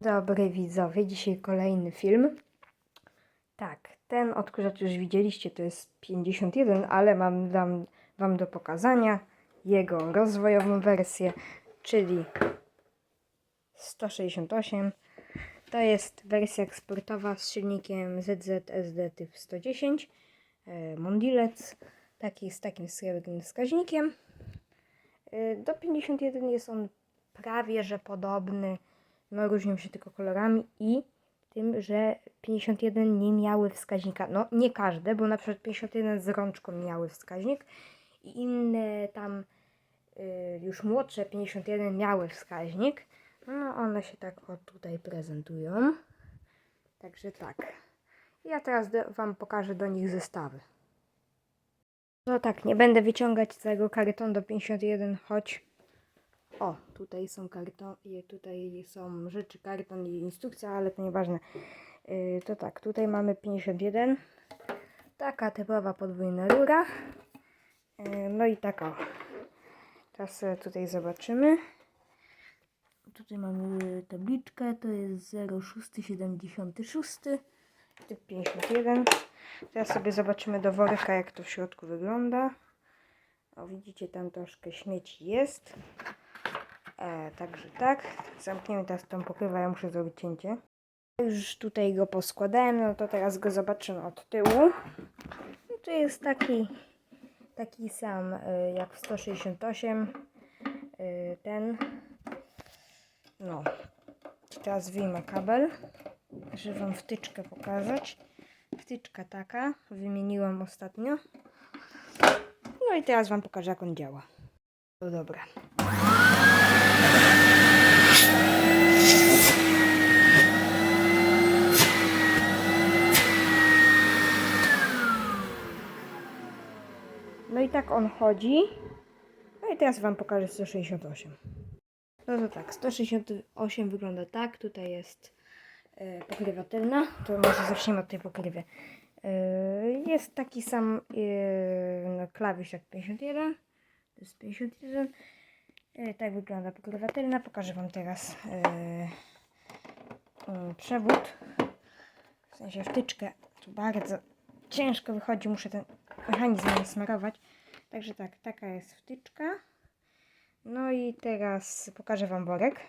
Dobry widzowie, dzisiaj kolejny film. Tak, ten odkurzacz już widzieliście, to jest 51, ale mam dam wam do pokazania jego rozwojową wersję, czyli 168. To jest wersja eksportowa z silnikiem ZZSD typ 110, e, Mondilec, taki z takim srebrnym wskaźnikiem. E, Do 51 jest on prawie że podobny, no różnią się tylko kolorami i tym, że 51 nie miały wskaźnika. No nie każde, bo na przykład 51 z rączką miały wskaźnik i inne tam y, już młodsze 51 miały wskaźnik. No one się tak o tutaj prezentują. Także tak. Ja teraz do, Wam pokażę do nich zestawy. No tak, nie będę wyciągać całego kartonu do 51, choć o, tutaj są karton, tutaj są rzeczy, karton i instrukcja, ale to nieważne. Yy, to tak, tutaj mamy 51. Taka typowa podwójna rura. Yy, no i taka. Teraz tutaj zobaczymy. Tutaj mamy tabliczkę, to jest 0676, typ 51. Teraz sobie zobaczymy do worka, jak to w środku wygląda. O, widzicie, tam troszkę śmieci jest. E, także tak. Zamkniemy teraz tą pokrywę, ja muszę zrobić cięcie. Już tutaj go poskładałem, no to teraz go zobaczymy od tyłu. No to jest taki, taki sam y, jak w 168. Y, ten. No. Teraz wyjmę kabel, żeby wam wtyczkę pokazać. Wtyczka taka, wymieniłam ostatnio. No i teraz wam pokażę jak on działa. No dobra. No i tak on chodzi. No i teraz Wam pokażę 168. No to tak, 168 wygląda tak. Tutaj jest e, pokrywa tylna. To może zaczniemy od tej pokrywy. E, jest taki sam e, no, klawisz jak 51. To jest 51. E, tak wygląda pokrywa tylna. Pokażę Wam teraz e, mm, przewód. W sensie wtyczkę. Tu bardzo ciężko wychodzi. Muszę ten mechanizm smarować. Także tak, taka jest wtyczka. No i teraz pokażę Wam worek.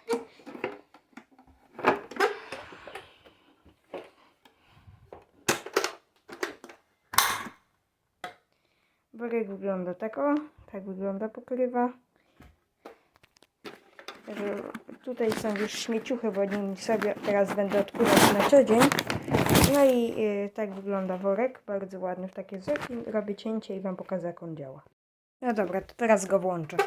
Worek wygląda tak o, tak wygląda pokrywa. Także Tutaj są już śmieciuchy, bo nimi sobie teraz będę odkurzać na co dzień. No i y, tak wygląda worek, bardzo ładny w takie wzorki. Robię cięcie i Wam pokażę jak on działa. No dobra, to teraz go włączę.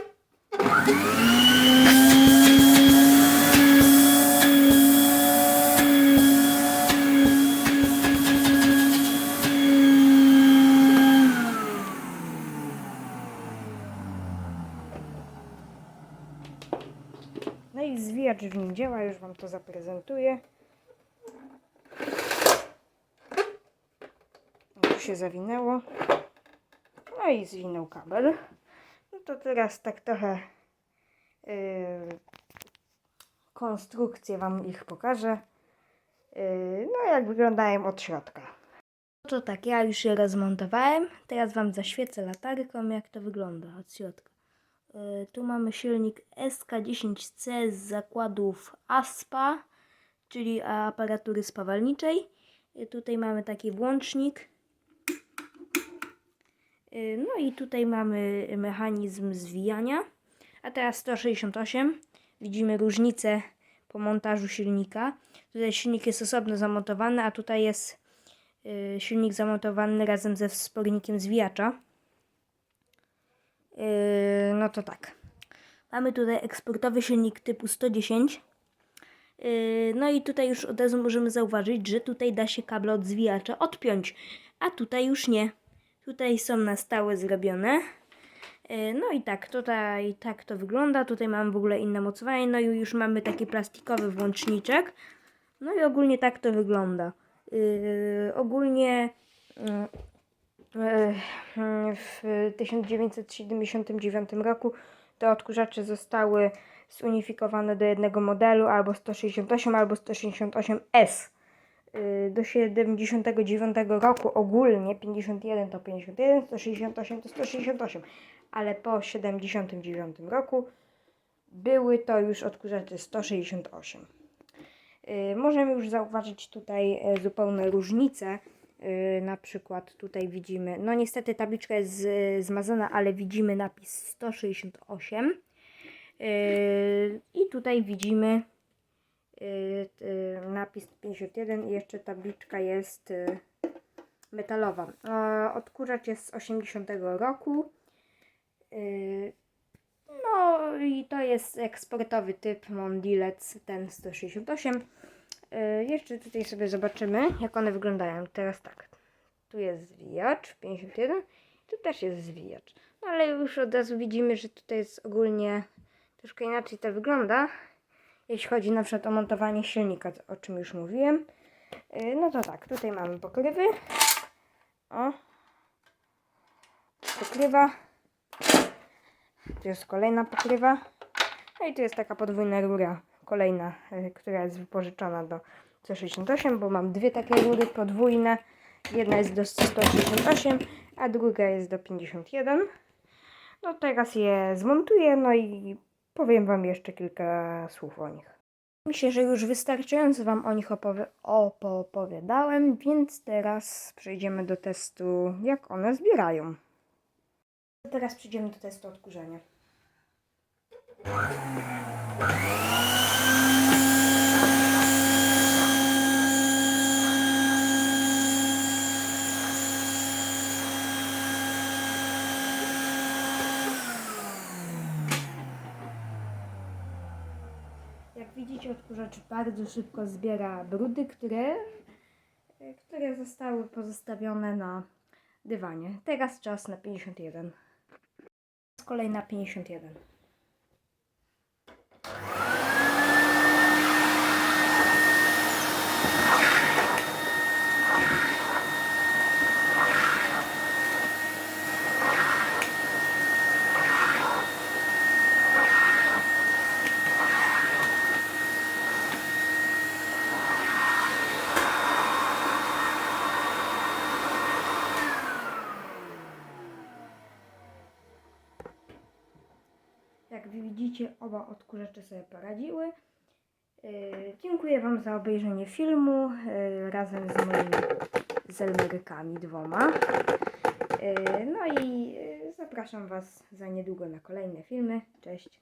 No i zwijacz w nim działa, już Wam to zaprezentuję. Tu się zawinęło. No i zwinął kabel. No to teraz tak trochę yy, konstrukcję Wam ich pokażę. Yy, no jak wyglądają od środka. No to tak, ja już je rozmontowałem. Teraz Wam zaświecę latarką, jak to wygląda od środka. Yy, tu mamy silnik SK10C z zakładów ASPA, czyli aparatury spawalniczej. Yy, tutaj mamy taki włącznik. Yy, No i tutaj mamy mechanizm zwijania. A teraz 168. Widzimy różnicę po montażu silnika. Tutaj silnik jest osobno zamontowany, a tutaj jest silnik zamontowany razem ze wspornikiem zwijacza. Yy, no to tak. Mamy tutaj eksportowy silnik typu 110. Yy, No i tutaj już od razu możemy zauważyć, że tutaj da się kable od zwijacza odpiąć, a tutaj już nie. Tutaj są na stałe zrobione. Yy, No i tak, tutaj tak to wygląda. Tutaj mamy w ogóle inne mocowanie. No i już mamy taki plastikowy włączniczek. No i ogólnie tak to wygląda. Yy, ogólnie yy, w 1979 roku te odkurzacze zostały zunifikowane do jednego modelu, albo 168, albo 168S. Y, Do 79 roku ogólnie 51 to 51, 168 to 168, ale po 79 roku były to już odkurzacze 168. Y, Możemy już zauważyć tutaj e, zupełne różnice. Y, Na przykład tutaj widzimy, no niestety tabliczka jest zmazana, ale widzimy napis 168. Y, I tutaj widzimy y, napis 51 i jeszcze tabliczka jest metalowa. Odkurzacz jest z 80 roku. No i to jest eksportowy typ Mondilec, ten 168. Y, Jeszcze tutaj sobie zobaczymy, jak one wyglądają. Teraz tak, tu jest zwijacz 51, tu też jest zwijacz. No ale już od razu widzimy, że tutaj jest ogólnie troszkę inaczej to wygląda. Jeśli chodzi na przykład o montowanie silnika, o czym już mówiłem. Y, No to tak, tutaj mamy pokrywy. O. Pokrywa. Tu jest kolejna pokrywa. No i tu jest taka podwójna rura, kolejna, y, która jest wypożyczona do 168, bo mam dwie takie rury podwójne. Jedna jest do 168, a druga jest do 51. No teraz je zmontuję, no i powiem Wam jeszcze kilka słów o nich. Myślę, że już wystarczająco Wam o nich opowi- opowiadałem, więc teraz przejdziemy do testu, jak one zbierają. Teraz przejdziemy do testu odkurzania. Jak widzicie, odkurzacz bardzo szybko zbiera brudy, które, które zostały pozostawione na dywanie. Teraz czas na 51. Kolejna 51. Jak widzicie, oba odkurzacze sobie poradziły. Yy, dziękuję Wam za obejrzenie filmu yy, razem z moimi zelmerykami dwoma. Yy, no i zapraszam Was za niedługo na kolejne filmy. Cześć!